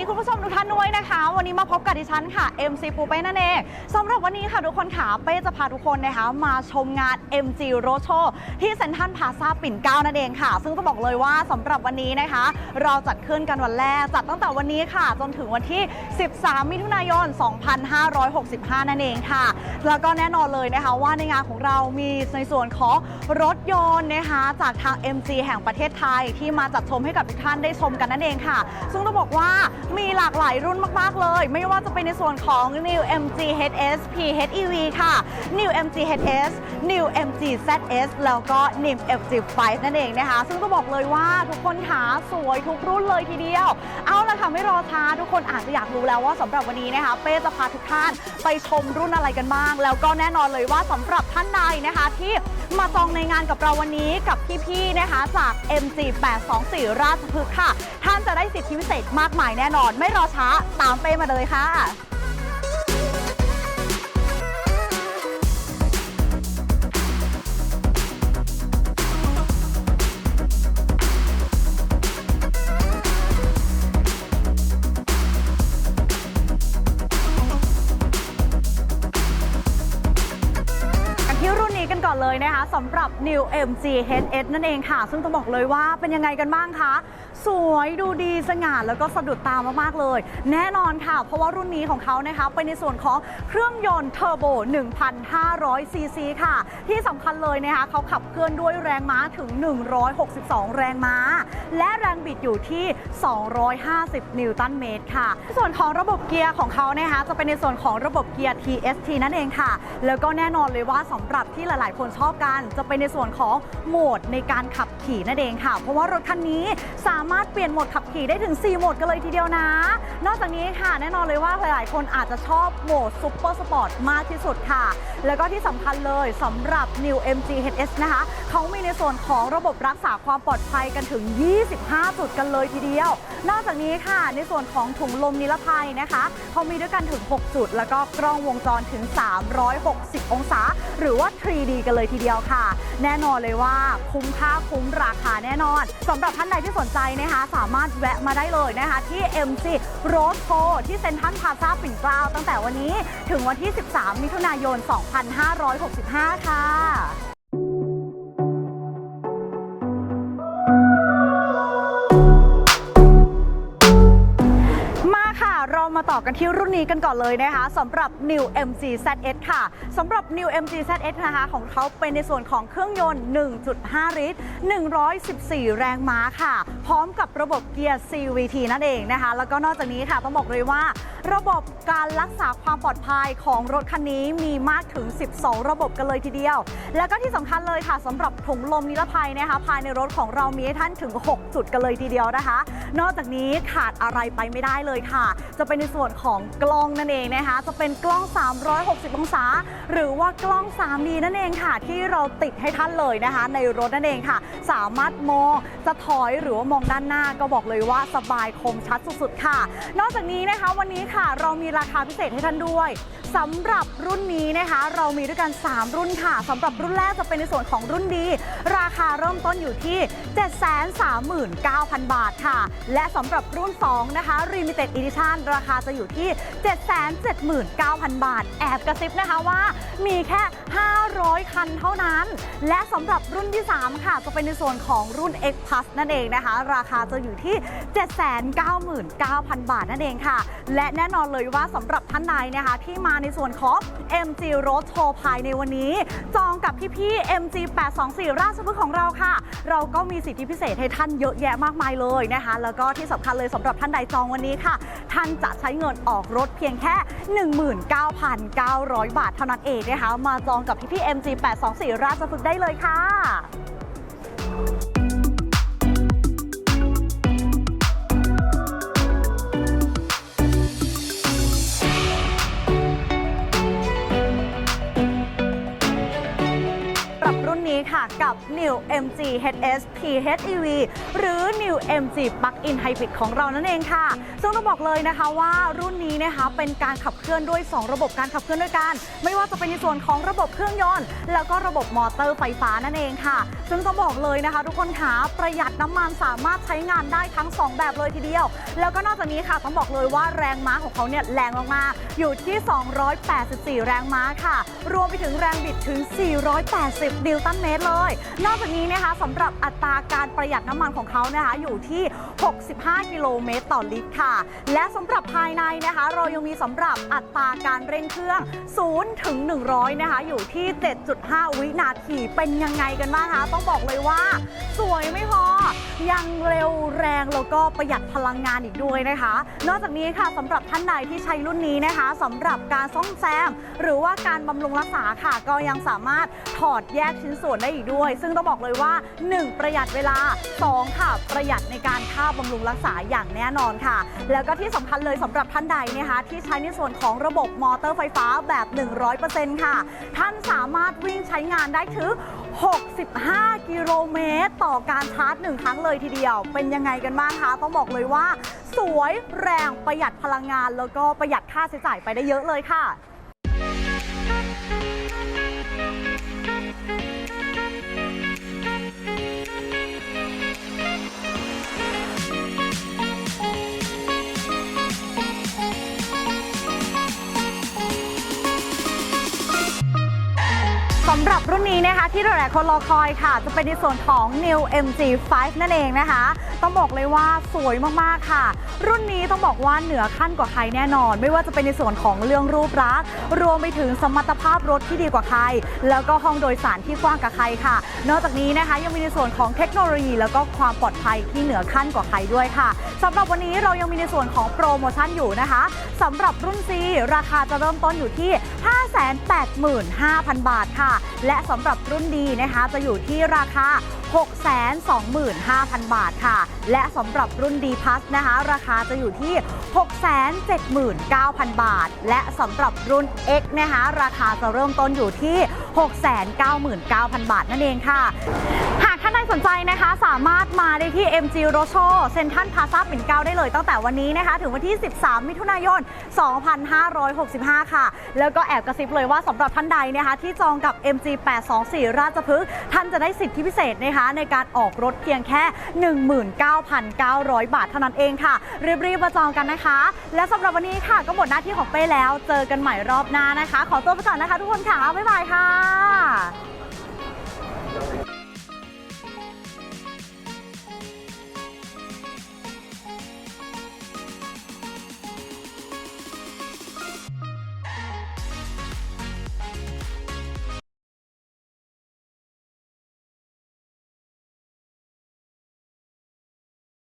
ดีคุณผู้ชมทุกท่านด้วยนะคะ วันนี้มาพบกับดิฉันค่ะ MC ปูเป้นั่นเองสำหรับวันนี้ค่ะทุกคนค่ะเป้จะพาทุกคนนะคะมาชมงาน MG Road Show ที่เซ็นทรัลพาซาปิ่นเกล้านั่นเองค่ะ ซึ่งต้องบอกเลยว่าสำหรับวันนี้นะคะ เราจัดขึ้นกันวันแรก จัดตั้งแต่วันนี้ค่ะ จนถึงวันที่ 13 มิถุนายน 2565 นั่นเองค่ะ แล้วก็แน่นอนเลยนะคะว่าในงานของเรามีในส่วนของรถยนต์นะคะจากทาง MG แห่งประเทศไทยที่มาจัดชมให้กับทุกท่านได้ชมกันนั่นเองค่ะ ซึ่งต้องบอกว่ามีหลากหลายรุ่นมากๆเลย ไม่ว่าจะเป็นในส่วนของ New MG HS PHEV ค่ะ New MG HS New MG ZS แล้วก็ New MG 5นั่นเองนะคะ ซึ่งต้องบอกเลยว่าทุกคนหาสวยทุกรุ่นเลยทีเดียว เอาละค่ะไม่รอช้าทุกคนอาจจะอยากรู้แล้วว่าสำหรับวันนี้นะคะเป้จะพาทุกท่านไปชมรุ่นอะไรกันบ้าง แล้วก็แน่นอนเลยว่าสำหรับท่านใดนะคะที่ มาจองในงานกับเราวันนี้กับพี่ๆนะคะจาก MG 824 ราชพฤกษ์ค่ะ ท่านจะได้สิทธิพิเศษมากมายแน่นอน ไม่รอช้าตามเป้มาเลยค่ะ เลยนะคะสำหรับ New MG HS นั่นเองค่ะ ซึ่งต้องบอกเลยว่าเป็นยังไงกันบ้างคะ สวยดูดีสง่าแล้วก็สะดุดตามากๆเลย แน่นอนค่ะ เพราะว่ารุ่นนี้ของเขานะคะเป็นในส่วนของเครื่องยนต์เทอร์โบ 1,500 ซีซีค่ะ ที่สำคัญเลยนะคะเขาขับเคลื่อนด้วยแรงม้าถึง 162 แรงม้า และแรงบิดอยู่ที่ 250 นิวตันเมตรค่ะ ส่วนของระบบเกียร์ของเขานะคะจะเป็นในส่วนของระบบเกียร์ TST นั่นเองค่ะ แล้วก็แน่นอนเลยว่าสำหรับที่หลาย ๆ คนชอบกัน จะเป็นในส่วนของโหมดในการขับขี่นั่นเองค่ะ เพราะว่ารถคันนี้สามารถเปลี่ยนโหมดขับขี่ได้ถึง 4 โหมดกันเลยทีเดียวนะ นอกจากนี้ค่ะแน่นอนเลยว่าหลายๆ คนอาจจะชอบโหมดซุปเปอร์สปอร์ตมากที่สุดค่ะ แล้วก็ที่สำคัญเลยสำหรับ New MG HS นะคะเขามีในส่วนของระบบรักษาความปลอดภัยกันถึง 25 จุดกันเลยทีเดียว นอกจากนี้ค่ะ ในส่วนของถุงลมนิรภัยนะคะเขามีด้วยกันถึง 6 จุด แล้วก็กล้องวงจรถึง 360 องศา หรือว่า 3D กันเลยทีเดียวค่ะ แน่นอนเลยว่าคุ้มค่าคุ้มราคาแน่นอนสำหรับท่านใดที่สนใจนะคะ สามารถแวะมาได้เลยนะคะ ที่ MC Road Show ที่เซ็นทรัลพาซาปิ่นเกล้าตั้งแต่วันนี้ถึงวันที่ 13 มิถุนายน 2565 ค่ะ มาต่อกันที่รุ่นนี้กันก่อนเลยนะคะสำหรับ New MG ZS ค่ะสำหรับ New MG ZS นะคะของเขาเป็นในส่วนของเครื่องยนต์ 1.5 ลิตร 114 แรงม้าค่ะ พร้อมกับระบบเกียร์ CVT นั่นเองนะคะ แล้วก็นอกจากนี้ค่ะต้องบอกเลยว่า ระบบการรักษาความปลอดภัยของรถคันนี้มีมากถึง 12 ระบบกันเลยทีเดียว แล้วก็ที่สำคัญเลยค่ะสำหรับถุงลมนิรภัยนะคะภายในรถของเรามีให้ท่านถึง 6 จุดกันเลยทีเดียวนะคะ นอกจากนี้ขาดอะไรไปไม่ได้เลยค่ะ จะเป็นในส่วนของกล้องนั่นเองนะคะ จะเป็นกล้อง 360 องศา หรือว่ากล้อง 3D นั่นเองค่ะ ที่เราติดให้ท่านเลยนะคะ ในรถนั่นเองค่ะ สามารถมองจะถอยหรือว่ามองด้านหน้าก็บอกเลยว่าสบายคมชัดสุดๆค่ะ นอกจากนี้นะคะวันนี้ค่ะเรามีราคาพิเศษให้ท่านด้วยสำหรับรุ่นนี้นะคะ เรามีด้วยกัน 3 รุ่นค่ะสำหรับรุ่นแรกจะเป็นในส่วนของรุ่นดี ราคาเริ่มต้นอยู่ที่ 739,000 บาทค่ะ และสำหรับรุ่น 2 นะคะ Limited Edition ราคาจะอยู่ที่ 779,000 บาท แอบกระซิบนะคะว่า มีแค่ 500 คันเท่านั้น และสำหรับรุ่นที่ 3 ค่ะ จะเป็นในส่วนของรุ่น X Plus นั่นเองนะคะ ราคาจะอยู่ที่ 799,000 บาทนั่นเองค่ะ และแน่นอนเลยว่าสำหรับท่านใดนะคะที่มาในส่วนของ MG Road Show ภายในวันนี้ จองกับพี่ๆ MG 824 ราชพฤกษ์ของเราค่ะ เราก็มีสิทธิพิเศษให้ท่านเยอะแยะมากมายเลยนะคะ แล้วก็ที่สำคัญเลยสำหรับท่านใดจองวันนี้ค่ะ ท่านจะใช้เงินออกรถเพียงแค่ 19,900 บาทเท่านั้นเองนะคะ มาจองกับพี่พี่ MG 824 ราชพฤกษ์ได้เลยค่ะ รับรุ่นนี้ค่ะกับ New MG HS PHEV หรือ New MG Plug-in Hybrid ของเรานั่นเองค่ะ ซึ่งต้องบอกเลยนะคะว่ารุ่นนี้นะคะเป็นการขับเคลื่อนด้วย 2 ระบบการขับเคลื่อนด้วยกัน ไม่ว่าจะเป็นในส่วนของระบบเครื่องยนต์ แล้วก็ระบบมอเตอร์ไฟฟ้านั่นเองค่ะ ซึ่งต้องบอกเลยนะคะทุกคนคะประหยัดน้ำมันสามารถใช้งานได้ทั้ง 2 แบบเลยทีเดียว แล้วก็นอกจากนี้ค่ะต้องบอกเลยว่าแรงม้าของเขาเนี่ยแรงมากๆอยู่ที่ 284 แรงม้าค่ะ รวมไปถึงแรงบิดถึง 480ดิลตันเมตรเลย นอกจากนี้นะคะสำหรับอัตราการประหยัดน้ำมันของเขานะคะอยู่ที่ 65 กิโลเมตรต่อลิตรค่ะ และสำหรับภายในนะคะ เรายังมีสำหรับอัตราการเร่งเครื่อง 0 ถึง 100 นะคะ อยู่ที่ 7.5 วินาทีเป็นยังไงกันบ้างคะ ต้องบอกเลยว่า สวยไม่พอ ยังเร็วแรงแล้วก็ประหยัดพลังงานอีกด้วยนะคะ นอกจากนี้ค่ะสำหรับท่านใดที่ใช้รุ่นนี้นะคะสำหรับการซ่อมแซม หรือว่าการบำรุงรักษาค่ะ ก็ยังสามารถถอดแยกชิ้นส่วนได้อีกด้วย ซึ่งต้องบอกเลยว่า 1 ประหยัดเวลา 2 ค่ะ ประหยัดในการค่าบำรุงรักษาอย่างแน่นอนค่ะ แล้วก็ที่สำคัญเลยสำหรับท่านใดนะคะที่ใช้ในส่วนของระบบมอเตอร์ไฟฟ้าแบบ 100%ค่ะ ท่านสามารถวิ่งใช้งานได้ถึง 65 กิโลเมตร ต่อการชาร์จหนึ่งครั้งเลยทีเดียว เป็นยังไงกันบ้างคะ ต้องบอกเลยว่า สวยแรงประหยัดพลังงาน แล้วก็ประหยัดค่าใช้จ่ายไปได้เยอะเลยค่ะำหรับรุ่นนี้นะคะที่หลายๆคนรอคอยค่ะ จะเป็นในส่วนของ New MG5 นั่นเองนะคะ ต้องบอกเลยว่าสวยมากๆค่ะ รุ่นนี้ต้องบอกว่าเหนือขั้นกว่าใครแน่นอน ไม่ว่าจะเป็นในส่วนของเรื่องรูปลักษณ์รวมไปถึงสมรรถภาพรถที่ดีกว่าใคร แล้วก็ห้องโดยสารที่กว้างกว่าใครค่ะ นอกจากนี้นะคะยังมีในส่วนของเทคโนโลยี แล้วก็ความปลอดภัยที่เหนือขั้นกว่าใครด้วยค่ะสำหรับวันนี้เรายังมีในส่วนของโปรโมชั่นอยู่นะคะสำหรับรุ่น C ราคาจะเริ่มต้นอยู่ที่ 585,000 บาทค่ะ และสำหรับรุ่นดีนะคะจะอยู่ที่ราคา 625,000 บาทค่ะ และสำหรับรุ่นดีพัสนะคะ ราคาจะอยู่ที่ 679,000 บาท และสำหรับรุ่น X นะคะ ราคาจะเริ่มต้นอยู่ที่ 699,000 บาทนั่นเองค่ะานใดสนใจนะคะ สามารถมาได้ที่ MG r o c h o เซ็นทรัลพาซาปิ่นเกล้าได้เลยตั้งแต่วันนี้นะคะ ถึงวันที่ 13 มิถุนายน 2565 ค่ะ แล้วก็แอบกระซิบเลยว่าสำหรับท่านใดนะคะที่จองกับ MG 824 ราชพฤกษ์ท่านจะได้สิทธิพิเศษนะคะในการออกรถเพียงแค่ 19,900 บาทเท่านั้นเองค่ะ รีบๆมาจองกันนะคะ และสำหรับวันนี้ค่ะก็หมดหน้าที่ของเป้แล้ว เจอกันใหม่รอบหน้านะคะ ขอตัวไปก่อนนะคะ ทุกคนค่ะบ๊ายบายค่ะ